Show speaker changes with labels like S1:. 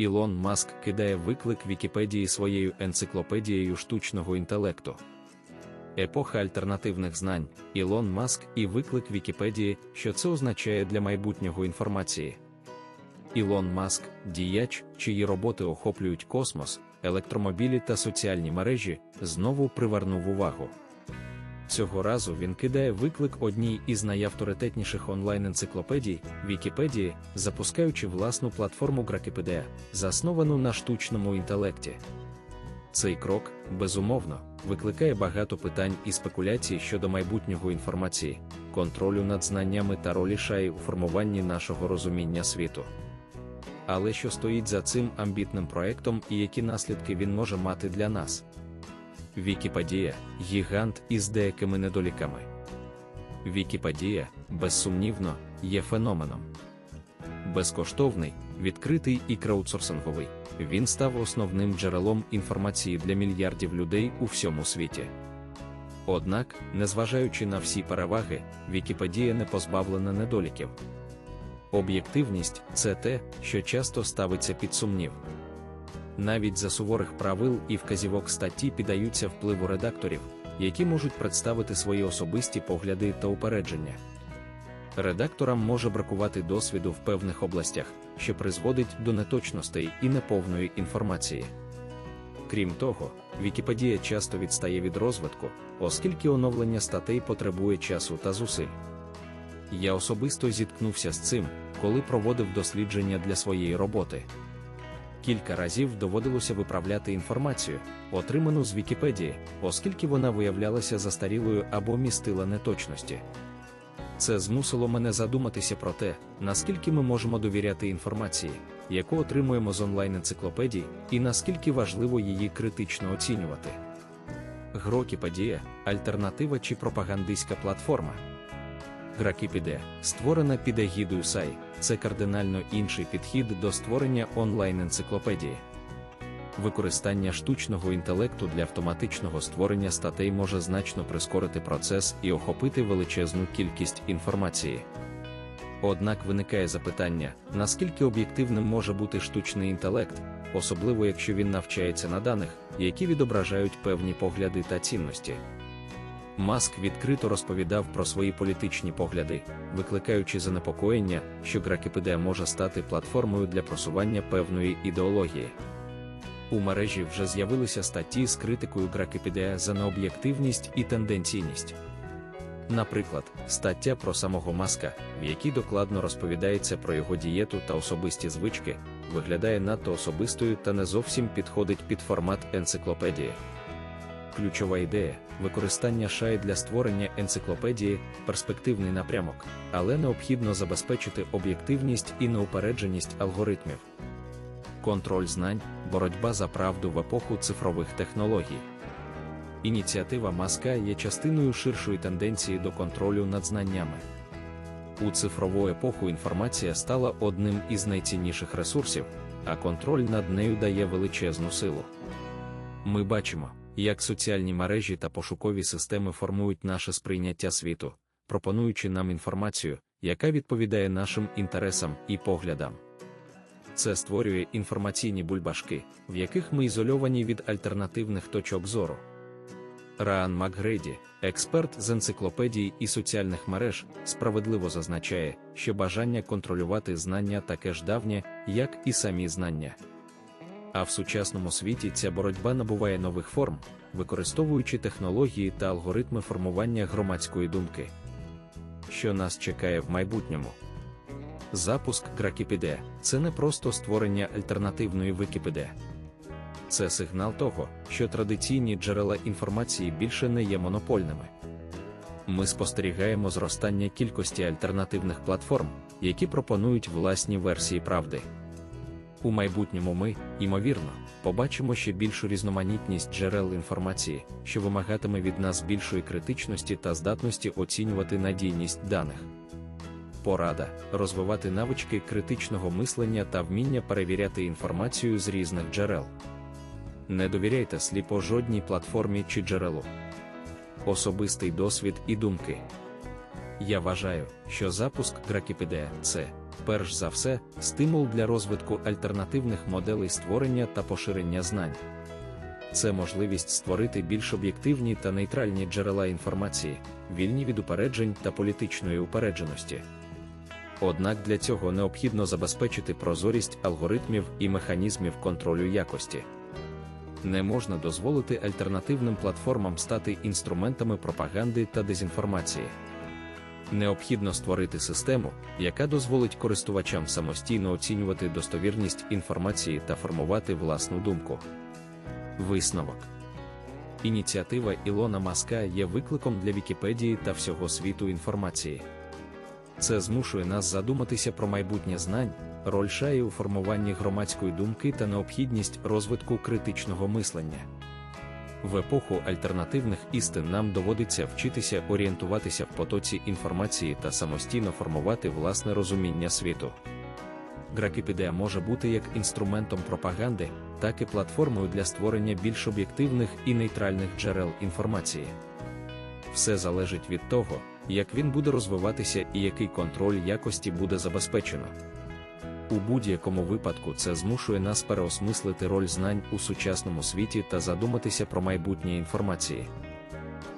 S1: Ілон Маск кидає виклик Вікіпедії своєю енциклопедією штучного інтелекту. Епоха альтернативних знань, Ілон Маск і виклик Вікіпедії, що це означає для майбутнього інформації. Ілон Маск, діяч, чиї роботи охоплюють космос, електромобілі та соціальні мережі, знову привернув увагу. Цього разу він кидає виклик одній із найавторитетніших онлайн-енциклопедій Вікіпедії, запускаючи власну платформу Гракіпедея, засновану на штучному інтелекті. Цей крок, безумовно, викликає багато питань і спекуляцій щодо майбутнього інформації, контролю над знаннями та ролі шаї у формуванні нашого розуміння світу. Але що стоїть за цим амбітним проектом і які наслідки він може мати для нас? Вікіпедія гігант із деякими недоліками. Вікіпедія, безсумнівно, є феноменом. Безкоштовний, відкритий і краудсорсинговий. Він став основним джерелом інформації для мільярдів людей у всьому світі. Однак, незважаючи на всі переваги, Вікіпедія не позбавлена недоліків. Об'єктивність це те, що часто ставиться під сумнів. Навіть за суворих правил і вказівок статті піддаються впливу редакторів, які можуть представити свої особисті погляди та упередження. Редакторам може бракувати досвіду в певних областях, що призводить до неточностей і неповної інформації. Крім того, Вікіпедія часто відстає від розвитку, оскільки оновлення статей потребує часу та зусиль. Я особисто зіткнувся з цим, коли проводив дослідження для своєї роботи. Кілька разів доводилося виправляти інформацію, отриману з Вікіпедії, оскільки вона виявлялася застарілою або містила неточності. Це змусило мене задуматися про те, наскільки ми можемо довіряти інформації, яку отримуємо з онлайн-енциклопедій, і наскільки важливо її критично оцінювати. Грокіпедія альтернатива чи пропагандистська платформа. Гракіпіде, створена під егідою SAI, це кардинально інший підхід до створення онлайн-енциклопедії. Використання штучного інтелекту для автоматичного створення статей може значно прискорити процес і охопити величезну кількість інформації. Однак виникає запитання, наскільки об'єктивним може бути штучний інтелект, особливо якщо він навчається на даних, які відображають певні погляди та цінності. Маск відкрито розповідав про свої політичні погляди, викликаючи занепокоєння, що Гракіпедія може стати платформою для просування певної ідеології. У мережі вже з'явилися статті з критикою Гракіпедія за необ'єктивність і тенденційність. Наприклад, стаття про самого Маска, в якій докладно розповідається про його дієту та особисті звички, виглядає надто особистою та не зовсім підходить під формат енциклопедії. Ключова ідея використання шай для створення енциклопедії перспективний напрямок, але необхідно забезпечити об'єктивність і неупередженість алгоритмів. Контроль знань, боротьба за правду в епоху цифрових технологій. Ініціатива Маска є частиною ширшої тенденції до контролю над знаннями. У цифрову епоху інформація стала одним із найцінніших ресурсів, а контроль над нею дає величезну силу. Ми бачимо, як соціальні мережі та пошукові системи формують наше сприйняття світу, пропонуючи нам інформацію, яка відповідає нашим інтересам і поглядам. Це створює інформаційні бульбашки, в яких ми ізольовані від альтернативних точок зору. Раан Макгрейді, експерт з енциклопедії і соціальних мереж, справедливо зазначає, що бажання контролювати знання таке ж давнє, як і самі знання. А в сучасному світі ця боротьба набуває нових форм, використовуючи технології та алгоритми формування громадської думки. Що нас чекає в майбутньому? Запуск Гракіпіде це не просто створення альтернативної Вікіпедія. Це сигнал того, що традиційні джерела інформації більше не є монопольними. Ми спостерігаємо зростання кількості альтернативних платформ, які пропонують власні версії правди. У майбутньому ми, ймовірно, побачимо ще більшу різноманітність джерел інформації, що вимагатиме від нас більшої критичності та здатності оцінювати надійність даних. Порада розвивати навички критичного мислення та вміння перевіряти інформацію з різних джерел. Не довіряйте сліпо жодній платформі чи джерелу. Особистий досвід і думки. Я вважаю, що запуск Гракіпедея це перш за все, стимул для розвитку альтернативних моделей створення та поширення знань. Це можливість створити більш об'єктивні та нейтральні джерела інформації, вільні від упереджень та політичної упередженості. Однак для цього необхідно забезпечити прозорість алгоритмів і механізмів контролю якості. Не можна дозволити альтернативним платформам стати інструментами пропаганди та дезінформації. Необхідно створити систему, яка дозволить користувачам самостійно оцінювати достовірність інформації та формувати власну думку. Висновок Ініціатива Ілона Маска є викликом для Вікіпедії та всього світу інформації. Це змушує нас задуматися про майбутнє знань, роль шаї у формуванні громадської думки та необхідність розвитку критичного мислення. В епоху альтернативних істин нам доводиться вчитися орієнтуватися в потоці інформації та самостійно формувати власне розуміння світу. Гракіпідея може бути як інструментом пропаганди, так і платформою для створення більш об'єктивних і нейтральних джерел інформації. Все залежить від того, як він буде розвиватися і який контроль якості буде забезпечено. У будь-якому випадку це змушує нас переосмислити роль знань у сучасному світі та задуматися про майбутнє інформації.